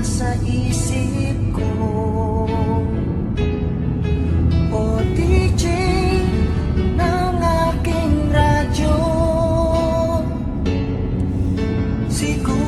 sa isip ko. O DJ ng aking radyo. Siguro